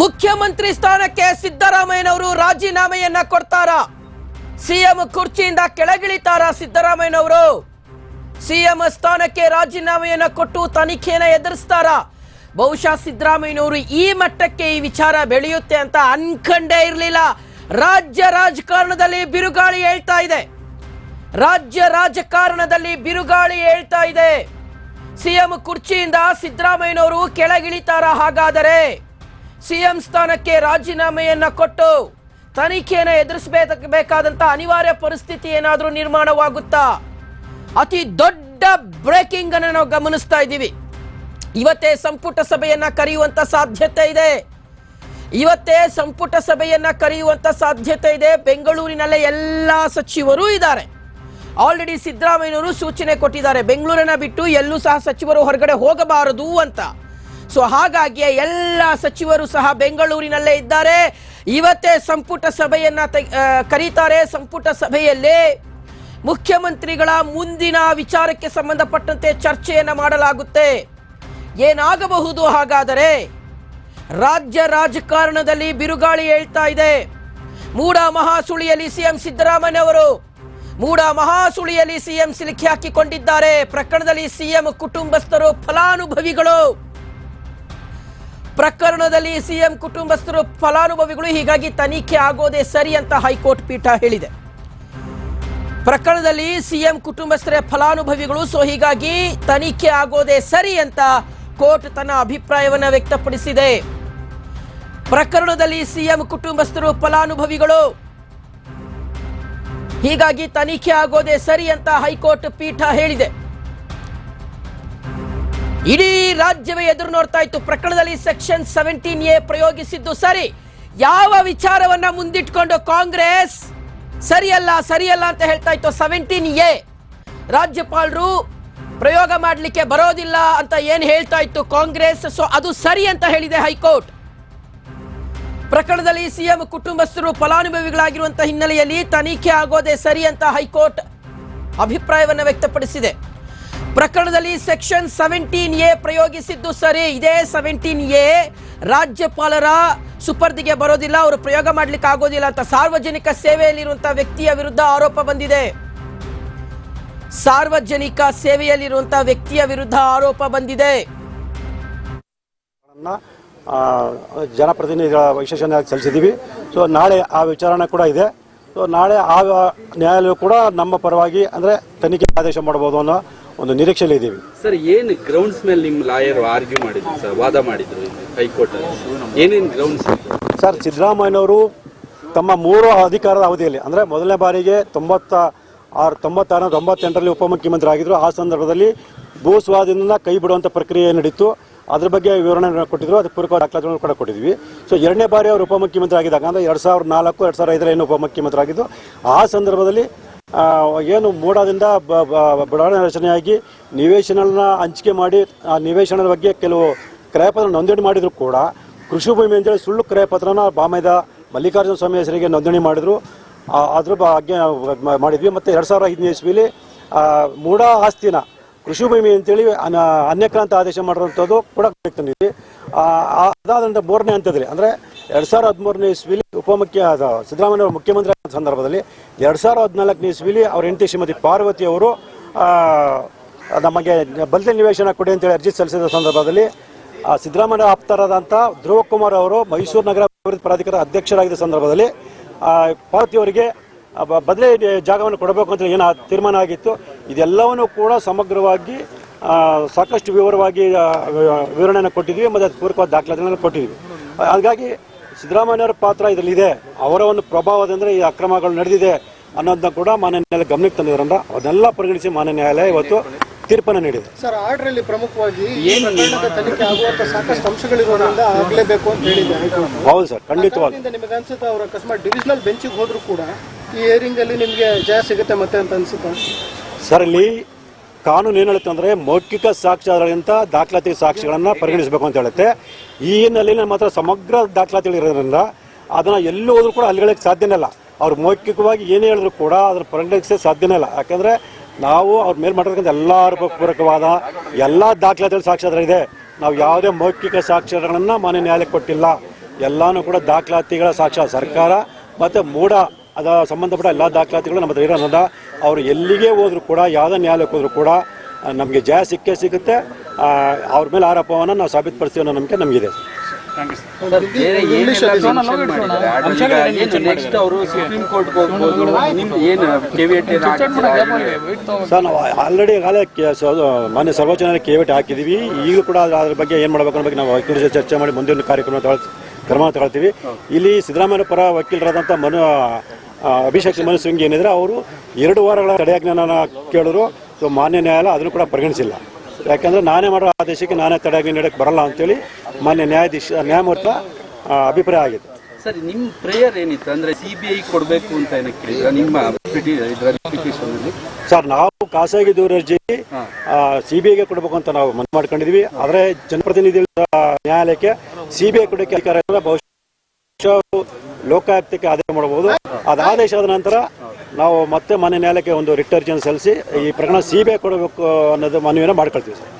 ಮುಖ್ಯಮಂತ್ರಿ ಸ್ಥಾನಕ್ಕೆ ಸಿದ್ದರಾಮಯ್ಯನವರು ರಾಜೀನಾಮೆಯನ್ನ ಕೊಡ್ತಾರ? ಸಿಎಂ ಕುರ್ಚಿಯಿಂದ ಕೆಳಗಿಳಿತಾರ ಸಿದ್ದರಾಮಯ್ಯನವರು? ಸಿಎಂ ಸ್ಥಾನಕ್ಕೆ ರಾಜೀನಾಮೆಯನ್ನ ಕೊಟ್ಟು ತನಿಖೆಯನ್ನ ಎದುರಿಸ್ತಾರ? ಬಹುಶಃ ಸಿದ್ದರಾಮಯ್ಯನವರು ಈ ಮಟ್ಟಕ್ಕೆ ಈ ವಿಚಾರ ಬೆಳೆಯುತ್ತೆ ಅಂತ ಅನ್ಕಂಡೇ ಇರಲಿಲ್ಲ. ರಾಜ್ಯ ರಾಜಕಾರಣದಲ್ಲಿ ಬಿರುಗಾಳಿ ಹೇಳ್ತಾ ಇದೆ. ರಾಜ್ಯ ರಾಜಕಾರಣದಲ್ಲಿ ಬಿರುಗಾಳಿ ಹೇಳ್ತಾ ಇದೆ. ಸಿಎಂ ಕುರ್ಚಿಯಿಂದ ಸಿದ್ದರಾಮಯ್ಯನವರು ಕೆಳಗಿಳಿತಾರ ಹಾಗಾದರೆ? ಸಿಎಂ ಸ್ಥಾನಕ್ಕೆ ರಾಜೀನಾಮೆಯನ್ನ ಕೊಟ್ಟು ತನಿಖೆಯನ್ನು ಎದುರಿಸಬೇಕಾದಂತ ಅನಿವಾರ್ಯ ಪರಿಸ್ಥಿತಿ ಏನಾದರೂ ನಿರ್ಮಾಣವಾಗುತ್ತಾ? ಅತಿ ದೊಡ್ಡ ಬ್ರೇಕಿಂಗ್ ಅನ್ನು ನಾವು ಗಮನಿಸ್ತಾ ಇದ್ದೀವಿ. ಇವತ್ತೇ ಸಂಪುಟ ಸಭೆಯನ್ನ ಕರೆಯುವಂತ ಸಾಧ್ಯತೆ ಇದೆ. ಇವತ್ತೇ ಸಂಪುಟ ಸಭೆಯನ್ನ ಕರೆಯುವಂತ ಸಾಧ್ಯತೆ ಇದೆ. ಬೆಂಗಳೂರಿನಲ್ಲೇ ಎಲ್ಲ ಸಚಿವರು ಇದ್ದಾರೆ. ಆಲ್ರೆಡಿ ಸಿದ್ದರಾಮಯ್ಯನವರು ಸೂಚನೆ ಕೊಟ್ಟಿದ್ದಾರೆ. ಬೆಂಗಳೂರನ್ನ ಬಿಟ್ಟು ಎಲ್ಲೂ ಸಹ ಸಚಿವರು ಹೊರಗಡೆ ಹೋಗಬಾರದು ಅಂತ. ಸೊ ಹಾಗಾಗಿ ಎಲ್ಲ ಸಚಿವರು ಸಹ ಬೆಂಗಳೂರಿನಲ್ಲೇ ಇದ್ದಾರೆ. ಇವತ್ತೇ ಸಂಪುಟ ಸಭೆಯನ್ನ ಕರೀತಾರೆ. ಸಂಪುಟ ಸಭೆಯಲ್ಲಿ ಮುಖ್ಯಮಂತ್ರಿಗಳ ಮುಂದಿನ ವಿಚಾರಕ್ಕೆ ಸಂಬಂಧಪಟ್ಟಂತೆ ಚರ್ಚೆಯನ್ನ ಮಾಡಲಾಗುತ್ತೆ. ಏನಾಗಬಹುದು ಹಾಗಾದರೆ? ರಾಜ್ಯ ರಾಜಕಾರಣದಲ್ಲಿ ಬಿರುಗಾಳಿ ಹೇಳ್ತಾ ಇದೆ. ಮೂಡ ಮಹಾಸುಳಿಯಲ್ಲಿ ಸಿಎಂ ಸಿದ್ದರಾಮಯ್ಯ ಅವರು. ಮೂಡ ಮಹಾಸುಳಿಯಲ್ಲಿ ಸಿಎಂ ಸಿಲುಕಿ ಹಾಕಿಕೊಂಡಿದ್ದಾರೆ. ಪ್ರಕರಣದಲ್ಲಿ ಸಿಎಂ ಕುಟುಂಬಸ್ಥರು ಫಲಾನುಭವಿಗಳು. ಪ್ರಕರಣದಲ್ಲಿ ಸಿಎಂ ಕುಟುಂಬಸ್ಥರು ಫಲಾನುಭವಿಗಳು, ಹೀಗಾಗಿ ತನಿಖೆ ಆಗೋದೇ ಸರಿ ಅಂತ ಹೈಕೋರ್ಟ್ ಪೀಠ ಹೇಳಿದೆ. ಪ್ರಕರಣದಲ್ಲಿ ಸಿಎಂ ಕುಟುಂಬಸ್ಥರ ಫಲಾನುಭವಿಗಳು, ಸೊ ಹೀಗಾಗಿ ತನಿಖೆ ಆಗೋದೇ ಸರಿ ಅಂತ ಕೋರ್ಟ್ ತನ್ನ ಅಭಿಪ್ರಾಯವನ್ನು ವ್ಯಕ್ತಪಡಿಸಿದೆ. ಪ್ರಕರಣದಲ್ಲಿ ಸಿಎಂ ಕುಟುಂಬಸ್ಥರು ಫಲಾನುಭವಿಗಳು, ಹೀಗಾಗಿ ತನಿಖೆ ಆಗೋದೇ ಸರಿ ಅಂತ ಹೈಕೋರ್ಟ್ ಪೀಠ ಹೇಳಿದೆ. ಇಡೀ ರಾಜ್ಯವೇ ಎದುರು ನೋಡ್ತಾ ಇತ್ತು. ಪ್ರಕರಣದಲ್ಲಿ ಸೆಕ್ಷನ್ ಸೆವೆಂಟೀನ್ ಎ ಪ್ರಯೋಗಿಸಿದ್ದು ಸರಿ. ಯಾವ ವಿಚಾರವನ್ನ ಮುಂದಿಟ್ಕೊಂಡು ಕಾಂಗ್ರೆಸ್ ಸರಿಯಲ್ಲ ಸರಿಯಲ್ಲ ಅಂತ ಹೇಳ್ತಾ ಇತ್ತು ಸೆವೆಂಟೀನ್ ಎ. ರಾಜ್ಯಪಾಲರು ಪ್ರಯೋಗ ಮಾಡಲಿಕ್ಕೆ ಬರೋದಿಲ್ಲ ಅಂತ ಏನ್ ಹೇಳ್ತಾ ಇತ್ತು ಕಾಂಗ್ರೆಸ್? ಸೊ ಅದು ಸರಿ ಅಂತ ಹೇಳಿದೆ ಹೈಕೋರ್ಟ್. ಪ್ರಕರಣದಲ್ಲಿ ಸಿಎಂ ಕುಟುಂಬಸ್ಥರು ಫಲಾನುಭವಿಗಳಾಗಿರುವಂತಹ ಹಿನ್ನೆಲೆಯಲ್ಲಿ ತನಿಖೆ ಆಗೋದೇ ಸರಿ ಅಂತ ಹೈಕೋರ್ಟ್ ಅಭಿಪ್ರಾಯವನ್ನು ವ್ಯಕ್ತಪಡಿಸಿದೆ. ಪ್ರಕರಣದಲ್ಲಿ ಸೆಕ್ಷನ್ ಸೆವೆಂಟೀನ್ ಎ ಪ್ರಯೋಗಿಸಿದ್ದು ಸರಿ, ಇದೇ ಸೆವೆಂಟೀನ್ ಎ ರಾಜ್ಯಪಾಲರ ಸುಪರ್ದಿಗೆ ಬರೋದಿಲ್ಲ, ಅವರು ಪ್ರಯೋಗ ಮಾಡ್ಲಿಕ್ಕೆ ಆಗೋದಿಲ್ಲ ಅಂತ ಸಾರ್ವಜನಿಕ ಸೇವೆಯಲ್ಲಿರುವಂತಹ ವ್ಯಕ್ತಿಯ ವಿರುದ್ಧ ಆರೋಪ ಬಂದಿದೆ. ಸಾರ್ವಜನಿಕ ಸೇವೆಯಲ್ಲಿರುವಂತಹ ವ್ಯಕ್ತಿಯ ವಿರುದ್ಧ ಆರೋಪ ಬಂದಿದೆ. ಜನಪ್ರತಿನಿಧಿಗಳ ವಿಶೇಷಣೆಯಾಗಿ ಸಲ್ಲಿಸಿದ್ದೀವಿ. ಸೊ ನಾಳೆ ಆ ವಿಚಾರಣೆ ಕೂಡ ಇದೆ. ಸೊ ನಾಳೆ ಆ ನ್ಯಾಯಾಲಯ ಕೂಡ ನಮ್ಮ ಪರವಾಗಿ, ಅಂದರೆ ತನಿಖೆ ಆದೇಶ ಮಾಡಬಹುದು ಅನ್ನೋ ಒಂದು ನಿರೀಕ್ಷೆಯಲ್ಲಿ ಇದ್ದೀವಿ. ಸರ್ ಏನು ಗ್ರೌಂಡ್ಸ್ ಮೇಲೆ ನಿಮ್ಮ ಲಾಯರ್ ಆರ್ಗ್ಯೂ ಮಾಡಿದ್ರು ಸರ್ ವಾದ ಮಾಡಿದ್ರು ಹೈಕೋರ್ಟ್ ಏನೇನು ಗ್ರೌಂಡ್ಸ್ ಸರ್ ಸಿದ್ದರಾಮಯ್ಯನವರು ತಮ್ಮ ಮೂರು ಅಧಿಕಾರದ ಅವಧಿಯಲ್ಲಿ ಅಂದರೆ ಮೊದಲನೇ ಬಾರಿಗೆ ತೊಂಬತ್ತ ಆರು ತೊಂಬತ್ತಾರು ತೊಂಬತ್ತೆಂಟರಲ್ಲಿ ಉಪಮುಖ್ಯಮಂತ್ರಿ ಆಗಿದ್ರು. ಆ ಸಂದರ್ಭದಲ್ಲಿ ಭೂ ಸ್ವಾಧೀನ ಕೈ ಬಿಡುವಂಥ ಪ್ರಕ್ರಿಯೆ ನಡೀತು. ಅದ್ರ ಬಗ್ಗೆ ವಿವರಣೆ ಕೊಟ್ಟಿದ್ರು. ಅದಕ್ಕೆ ಪೂರ್ವ ದಾಖಲಾತಿಗಳನ್ನು ಕೂಡ ಕೊಟ್ಟಿದ್ವಿ. ಸೊ ಎರಡನೇ ಬಾರಿ ಅವರು ಉಪಮುಖ್ಯಮಂತ್ರಿ ಆಗಿದ್ದಾಗ ಅಂದರೆ ಎರಡು ಸಾವಿರದ ನಾಲ್ಕು ಎರಡು ಸಾವಿರದ ಐದರ ಏನು ಉಪಮುಖ್ಯಮಂತ್ರಿ ಆಗಿದ್ದು ಆ ಸಂದರ್ಭದಲ್ಲಿ ಏನು ಮೂಡಾದಿಂದ ಬಡಾವಣೆ ರಚನೆಯಾಗಿ ನಿವೇಶನಗಳನ್ನ ಹಂಚಿಕೆ ಮಾಡಿ, ಆ ನಿವೇಶನದ ಬಗ್ಗೆ ಕೆಲವು ಕ್ರಯಪತ್ರ ನೋಂದಣಿ ಮಾಡಿದ್ರು ಕೂಡ, ಕೃಷಿ ಭೂಮಿ ಅಂತೇಳಿ ಸುಳ್ಳು ಕ್ರಯಪತ್ರನ ಬಾಮೈದ ಮಲ್ಲಿಕಾರ್ಜುನ ಸ್ವಾಮಿ ಹೆಸರಿಗೆ ನೋಂದಣಿ ಮಾಡಿದ್ರು. ಅದ್ರ ಬಗ್ಗೆ ಮಾಡಿದ್ವಿ. ಮತ್ತು ಎರಡು ಸಾವಿರದ ಐದನೇ ಇಸ್ವಿಲಿ ಮೂಡ ಆಸ್ತಿನ ಕೃಷಿ ಭೂಮಿ ಅಂತೇಳಿ ಅನ ಅನ್ಯಕ್ರಾಂತ ಆದೇಶ ಮಾಡಿರುವಂಥದ್ದು ಕೂಡ ತಂದಿದ್ವಿ ಆ, ಆ- ಅದಾದ ನಂತರ ಮೂರನೇ ಹಂತದಲ್ಲಿ ಅಂದರೆ ಎರಡು ಸಾವಿರದ ಹದಿಮೂರನೇ ಇಸ್ವಿಲಿ ಉಪಮುಖ್ಯ ಸಿದ್ದರಾಮಯ್ಯ ಅವರು ಮುಖ್ಯಮಂತ್ರಿ ಆದ ಸಂದರ್ಭದಲ್ಲಿ ಎರಡು ಸಾವಿರದ ಹದಿನಾಲ್ಕನೇ ಇಸ್ವಿಲಿ ಅವರ ಹೆಂಡತಿ ಶ್ರೀಮತಿ ಪಾರ್ವತಿ ಅವರು ನಮಗೆ ಬದಲಿ ನಿವೇಶನ ಕೊಡಿ ಅಂತೇಳಿ ಅರ್ಜಿ ಸಲ್ಲಿಸಿದ ಸಂದರ್ಭದಲ್ಲಿ ಆ, ಸಿದ್ದರಾಮಯ್ಯ ಆಪ್ತರಾದಂಥ ಧ್ರುವ ಕುಮಾರ್ ಅವರು ಮೈಸೂರು ನಗರ ಅಭಿವೃದ್ಧಿ ಪ್ರಾಧಿಕಾರ ಅಧ್ಯಕ್ಷರಾಗಿದ್ದ ಸಂದರ್ಭದಲ್ಲಿ ಪಾರ್ವತಿ ಅವರಿಗೆ ಬದಲೇ ಜಾಗವನ್ನು ಕೊಡಬೇಕು ಅಂತ ಏನು ತೀರ್ಮಾನ ಆಗಿತ್ತು. ಇದೆಲ್ಲವನ್ನು ಕೂಡ ಸಮಗ್ರವಾಗಿ ಸಾಕಷ್ಟು ವಿವರವಾಗಿ ವಿವರಣೆಯನ್ನು ಕೊಟ್ಟಿದ್ವಿ ಮತ್ತು ಅದು ಪೂರಕವಾದ ದಾಖಲಾತಿಗಳನ್ನು ಕೊಟ್ಟಿದ್ವಿ ಹಾಗಾಗಿ ಸಿದ್ದರಾಮಯ್ಯವರ ಪಾತ್ರ ಇದರಲ್ಲಿದೆ. ಅವರ ಒಂದು ಪ್ರಭಾವದಿಂದ ಈ ಅಕ್ರಮಗಳು ನಡೆದಿದೆ ಅನ್ನೋದನ್ನ ಕೂಡ ಮಾನ್ಯ ನ್ಯಾಯಾಲಯ ಗಮನಕ್ಕೆ ತಂದಿದ್ರಂತ ಅದನ್ನೆಲ್ಲ ಪರಿಗಣಿಸಿ ಮಾನ್ಯ ನ್ಯಾಯಾಲಯ ಇವತ್ತು ತೀರ್ಪನ್ನು ನೀಡಿದೆ. ಸರ್ ಆರ್ಡ್ರಲ್ಲಿ ಪ್ರಮುಖವಾಗಿ ತನಿಖೆ ಆಗುವಂತ ಸಾಕಷ್ಟು ಅಂಶಗಳಿರೋದ್ರಿಂದ ಆಗಲೇಬೇಕು ಅಂತ ಹೇಳಿದೆ ಹೌದು ಸರ್ ಖಂಡಿತವಾಗಿ ನಿಮಗೆ ಅನ್ಸುತ್ತೆ ಅವರು ಅಕಸ್ಮಾತ್ ಡಿವಿಷನಲ್ ಬೆಂಚಿಗೆ ಹೋದ್ರು ಕೂಡ ಈ ಹಿಯರಿಂಗ್ ಅಲ್ಲಿ ನಿಮಗೆ ಜಯ ಸಿಗುತ್ತೆ ಮತ್ತೆ ಅಂತ ಅನ್ಸುತ್ತಾ? ಸರ್, ಇಲ್ಲಿ ಕಾನೂನು ಏನು ಹೇಳುತ್ತೆ ಅಂದರೆ ಮೌಖಿಕ ಸಾಕ್ಷ್ಯಾಧಾರಗಳಿಂದ ದಾಖಲಾತಿ ಸಾಕ್ಷಿಗಳನ್ನು ಪರಿಗಣಿಸಬೇಕು ಅಂತ ಹೇಳುತ್ತೆ. ಈ ಹಿನ್ನೆಲೆಯಲ್ಲಿ ಹತ್ರ ಸಮಗ್ರ ದಾಖಲಾತಿಗಳಿರೋದ್ರಿಂದ ಅದನ್ನು ಎಲ್ಲಿ ಹೋದ್ರೂ ಕೂಡ ಅಲ್ಲಿಗಳಕ್ಕೆ ಸಾಧ್ಯನೇ ಇಲ್ಲ. ಅವ್ರು ಮೌಖಿಕವಾಗಿ ಏನೇ ಹೇಳಿದ್ರು ಕೂಡ ಅದನ್ನು ಪರಿಗಣಿಸೇ ಸಾಧ್ಯನೇ ಇಲ್ಲ. ಯಾಕಂದರೆ ನಾವು ಅವ್ರ ಮೇಲೆ ಮಾಡಿರ್ತಕ್ಕಂಥ ಎಲ್ಲ ಪೂರಕವಾದ ಎಲ್ಲ ದಾಖಲಾತಿಗಳು ಸಾಕ್ಷ್ಯಾಧಾರ ಇದೆ. ನಾವು ಯಾವುದೇ ಮೌಖಿಕ ಸಾಕ್ಷ್ಯಗಳನ್ನು ಮಾನ್ಯ ನ್ಯಾಯಾಲಯಕ್ಕೆ ಕೊಟ್ಟಿಲ್ಲ. ಎಲ್ಲಾನು ಕೂಡ ದಾಖಲಾತಿಗಳ ಸಾಕ್ಷ್ಯ ಸರ್ಕಾರ ಮತ್ತು ಮೂಢ ಅದ ಸಂಬಂಧಪಟ್ಟ ಎಲ್ಲ ದಾಖಲಾತಿಗಳು ನಮ್ಮ ಹತ್ರ ಇರೋದ್ರಿಂದ ಅವರು ಎಲ್ಲಿಗೆ ಹೋದರೂ ಕೂಡ ಯಾವುದೇ ನ್ಯಾಯಾಲಯಕ್ಕೆ ಹೋದರೂ ಕೂಡ ನಮಗೆ ಜಯ ಸಿಕ್ಕೇ ಸಿಗುತ್ತೆ. ಅವ್ರ ಮೇಲೆ ಆರೋಪವನ್ನು ನಾವು ಸಾಬೀತುಪಡಿಸ್ತೀವಿ ಅನ್ನೋ ನಂಬಿಕೆ ನಮಗಿದೆ. ಸರ್ ನಾವು ಆಲ್ರೆಡಿ ಕೆ- ಮಾನ್ಯ ಸರ್ವೋಚ್ಚ ನ್ಯಾಯಾಲಯ ಕೇವಿಟ್ ಹಾಕಿದ್ದೀವಿ ಈಗಲೂ ಕೂಡ ಅದ್ರ- ಅದ್ರ ಬಗ್ಗೆ ಏನು ಮಾಡಬೇಕು ಅನ್ನೋ ಬಗ್ಗೆ ನಾವು ವಕೀಲರ ಜೊತೆ ಚರ್ಚೆ ಮಾಡಿ ಮುಂದಿನ ಕಾರ್ಯಕ್ರಮ ಕ್ರಮ ತಗೊಳ್ತೀವಿ. ಇಲ್ಲಿ ಸಿದ್ದರಾಮಯ್ಯ ಪರ ವಕೀಲರಾದಂಥ ಮನು ಅಭಿಷೇಕ್ ಮನು ಸಿಂಗ್ ಏನಿದ್ರೆ ಅವರು ಎರಡು ವಾರಗಳ ತಡೆಯಾಜ್ಞೆನ ಕೇಳಿದ್ರು. ಸೊ ಮಾನ್ಯ ನ್ಯಾಯಾಲಯ ಅದನ್ನು ಕೂಡ ಪರಿಗಣಿಸಿಲ್ಲ. ಯಾಕಂದ್ರೆ ನಾನೇ ಮಾಡೋ ಆದೇಶಕ್ಕೆ ನಾನೇ ತಡೆಯಾಜ್ಞೆ ನೀಡಕ್ಕೆ ಬರಲ್ಲ ಅಂತೇಳಿ ಮಾನ್ಯ ನ್ಯಾಯಾಧೀಶ ನ್ಯಾಯಮೂರ್ತ ಅಭಿಪ್ರಾಯ ಆಗಿದೆ ಸರ್ ನಿಮ್ಮ ಪ್ರೇಯರ್ ಏನಿತ್ತು? ಅಂದ್ರೆ ಸಿಬಿಐ ಕೊಡಬೇಕು ಅಂತ ಏನಕ್ಕೆ ನಿಮ್ಮ ಸರ್ ನಾವು ಖಾಸಗಿ ದೂರರ್ಜಿ ಸಿ ಬಿ ಐಗೆ ಕೊಡಬೇಕು ಅಂತ ನಾವು ಮನವಿ ಮಾಡ್ಕೊಂಡಿದ್ವಿ. ಆದರೆ ಜನಪ್ರತಿನಿಧಿಗಳ ನ್ಯಾಯಾಲಯಕ್ಕೆ ಸಿ ಬಿ ಐ ಕೊಡೋಕ್ಕೆ ಅಧಿಕಾರ. ಬಹುಶಃ ಲೋಕಾಯುಕ್ತಕ್ಕೆ ಆದೇಶ ಮಾಡಬಹುದು. ಅದು ಆದೇಶ ಆದ ನಂತರ ನಾವು ಮತ್ತೆ ಮನೆ ನ್ಯಾಯಾಲಯಕ್ಕೆ ಒಂದು ರಿಟರ್ಜನ್ ಸಲ್ಲಿಸಿ ಈ ಪ್ರಕರಣ ಸಿಬಿಐ ಕೊಡಬೇಕು ಅನ್ನೋದು ಮನವಿಯನ್ನು ಮಾಡ್ಕೊಳ್ತೀವಿ ಸರ್.